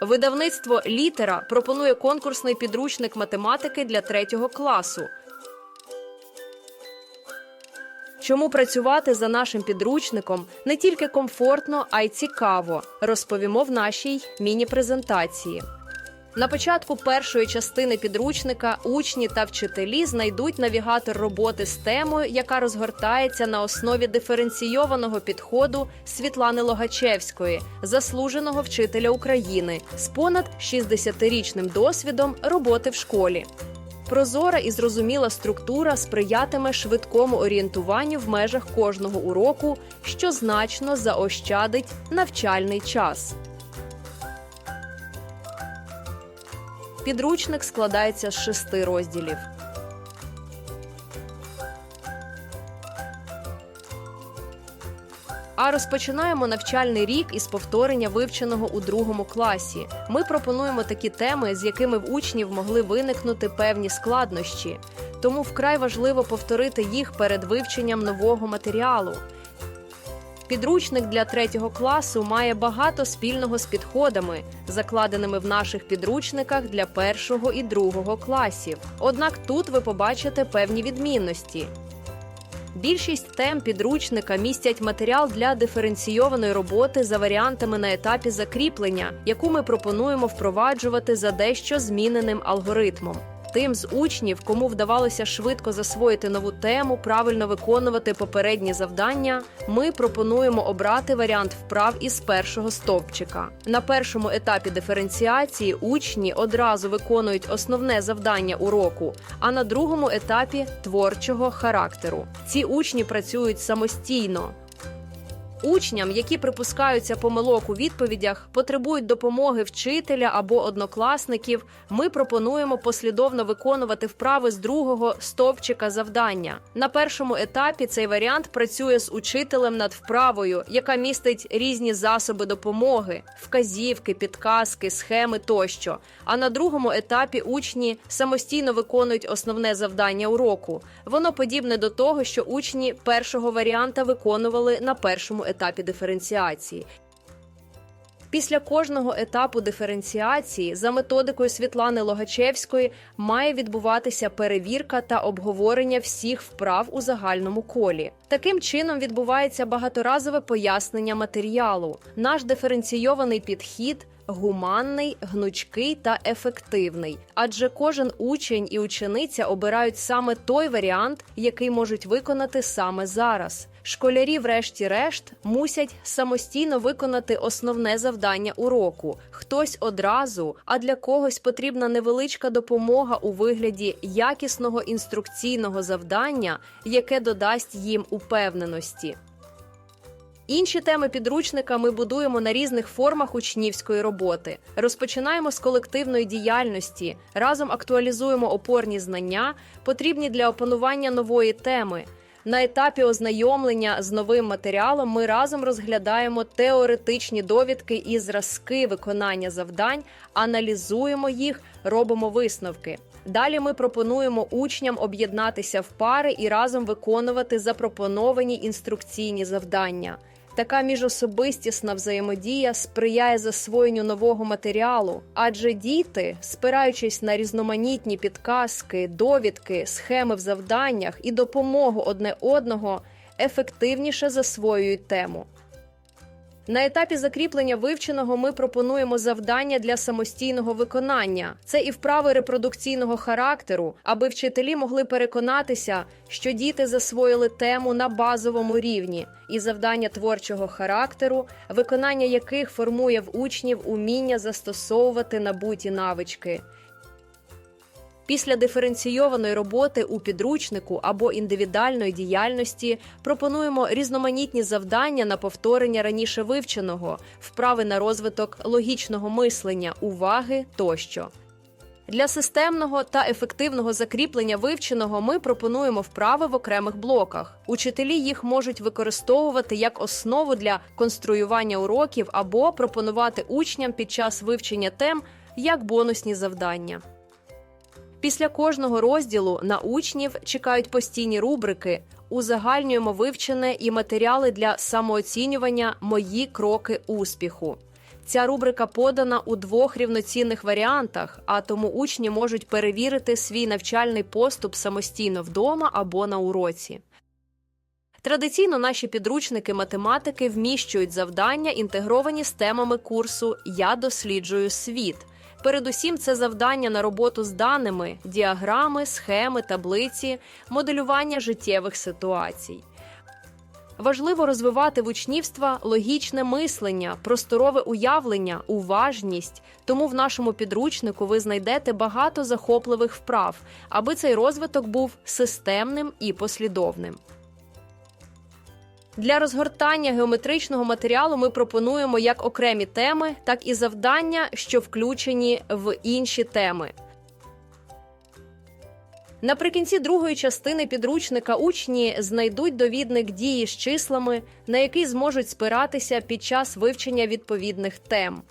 Видавництво Літера пропонує конкурсний підручник математики для третього класу. Чому працювати за нашим підручником не тільки комфортно, а й цікаво, розповімо в нашій міні-презентації. На початку першої частини підручника учні та вчителі знайдуть навігатор роботи з темою, яка розгортається на основі диференційованого підходу Світлани Логачевської, заслуженого вчителя України з понад 60-річним досвідом роботи в школі. Прозора і зрозуміла структура сприятиме швидкому орієнтуванню в межах кожного уроку, що значно заощадить навчальний час. Підручник складається з шести розділів. А розпочинаємо навчальний рік із повторення вивченого у другому класі. Ми пропонуємо такі теми, з якими в учнів могли виникнути певні складнощі. Тому вкрай важливо повторити їх перед вивченням нового матеріалу. Підручник для третього класу має багато спільного з підходами, закладеними в наших підручниках для першого і другого класів. Однак тут ви побачите певні відмінності. Більшість тем підручника містять матеріал для диференційованої роботи за варіантами на етапі закріплення, яку ми пропонуємо впроваджувати за дещо зміненим алгоритмом. Тим з учнів, кому вдавалося швидко засвоїти нову тему, правильно виконувати попередні завдання, ми пропонуємо обрати варіант вправ із першого стовпчика. На першому етапі диференціації учні одразу виконують основне завдання уроку, а на другому етапі творчого характеру. Ці учні працюють самостійно. Учням, які припускаються помилок у відповідях, потребують допомоги вчителя або однокласників. Ми пропонуємо послідовно виконувати вправи з другого стовпчика завдання. На першому етапі цей варіант працює з учителем над вправою, яка містить різні засоби допомоги, вказівки, підказки, схеми тощо. А на другому етапі учні самостійно виконують основне завдання уроку. Воно подібне до того, що учні першого варіанта виконували на першому етапі диференціації. Після кожного етапу диференціації за методикою Світлани Логачевської має відбуватися перевірка та обговорення всіх вправ у загальному колі. Таким чином відбувається багаторазове пояснення матеріалу. Наш диференційований підхід. Гуманний, гнучкий та ефективний, адже кожен учень і учениця обирають саме той варіант, який можуть виконати саме зараз. Школярі, врешті-решт, мусять самостійно виконати основне завдання уроку. Хтось одразу, а для когось потрібна невеличка допомога у вигляді якісного інструкційного завдання, яке додасть їм упевненості. Інші теми підручника ми будуємо на різних формах учнівської роботи. Розпочинаємо з колективної діяльності, разом актуалізуємо опорні знання, потрібні для опанування нової теми. На етапі ознайомлення з новим матеріалом ми разом розглядаємо теоретичні довідки і зразки виконання завдань, аналізуємо їх, робимо висновки. Далі ми пропонуємо учням об'єднатися в пари і разом виконувати запропоновані інструкційні завдання. Така міжособистісна взаємодія сприяє засвоєнню нового матеріалу, адже діти, спираючись на різноманітні підказки, довідки, схеми в завданнях і допомогу одне одного, ефективніше засвоюють тему. На етапі закріплення вивченого ми пропонуємо завдання для самостійного виконання. Це і вправи репродукційного характеру, аби вчителі могли переконатися, що діти засвоїли тему на базовому рівні, і завдання творчого характеру, виконання яких формує в учнів уміння застосовувати набуті навички. Після диференційованої роботи у підручнику або індивідуальної діяльності пропонуємо різноманітні завдання на повторення раніше вивченого, вправи на розвиток логічного мислення, уваги тощо. Для системного та ефективного закріплення вивченого ми пропонуємо вправи в окремих блоках. Учителі їх можуть використовувати як основу для конструювання уроків або пропонувати учням під час вивчення тем як бонусні завдання. Після кожного розділу на учнів чекають постійні рубрики. Узагальнюємо вивчене і матеріали для самооцінювання Мої кроки успіху. Ця рубрика подана у двох рівноцінних варіантах, а тому учні можуть перевірити свій навчальний поступ самостійно вдома або на уроці. Традиційно наші підручники математики вміщують завдання, інтегровані з темами курсу Я досліджую світ. Передусім, це завдання на роботу з даними, діаграми, схеми, таблиці, моделювання життєвих ситуацій. Важливо розвивати в учнівства логічне мислення, просторове уявлення, уважність. Тому в нашому підручнику ви знайдете багато захопливих вправ, аби цей розвиток був системним і послідовним. Для розгортання геометричного матеріалу ми пропонуємо як окремі теми, так і завдання, що включені в інші теми. Наприкінці другої частини підручника учні знайдуть довідник дії з числами, на який зможуть спиратися під час вивчення відповідних тем.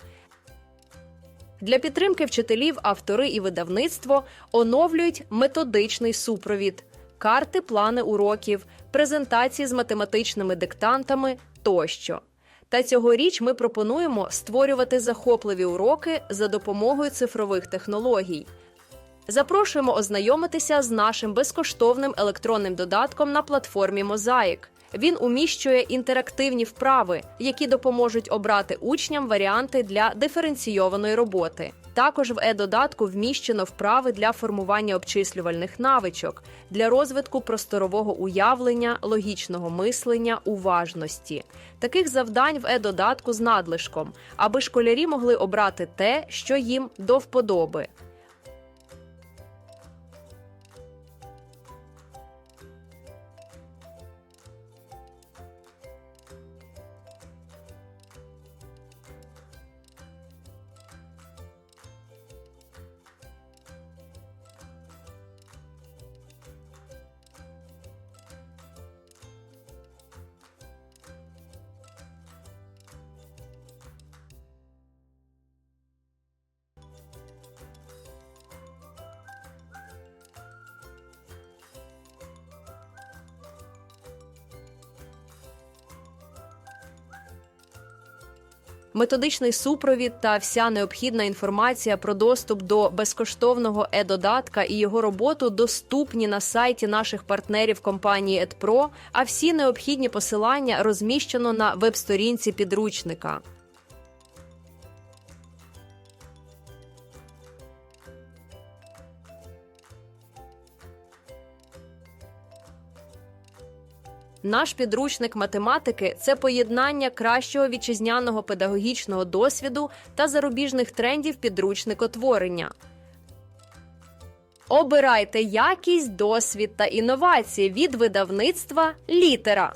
Для підтримки вчителів автори і видавництво оновлюють методичний супровід, карти, плани уроків, презентації з математичними диктантами тощо. Та цьогоріч ми пропонуємо створювати захопливі уроки за допомогою цифрових технологій. Запрошуємо ознайомитися з нашим безкоштовним електронним додатком на платформі Мозаїк. Він уміщує інтерактивні вправи, які допоможуть обрати учням варіанти для диференційованої роботи. Також в е-додатку вміщено вправи для формування обчислювальних навичок, для розвитку просторового уявлення, логічного мислення, уважності. Таких завдань в е-додатку з надлишком, аби школярі могли обрати те, що їм до вподоби. Методичний супровід та вся необхідна інформація про доступ до безкоштовного е-додатка і його роботу доступні на сайті наших партнерів компанії EdPro, а всі необхідні посилання розміщено на веб-сторінці підручника. Наш підручник математики це поєднання кращого вітчизняного педагогічного досвіду та зарубіжних трендів підручникотворення. Обирайте якість, досвід та інновації від видавництва літера.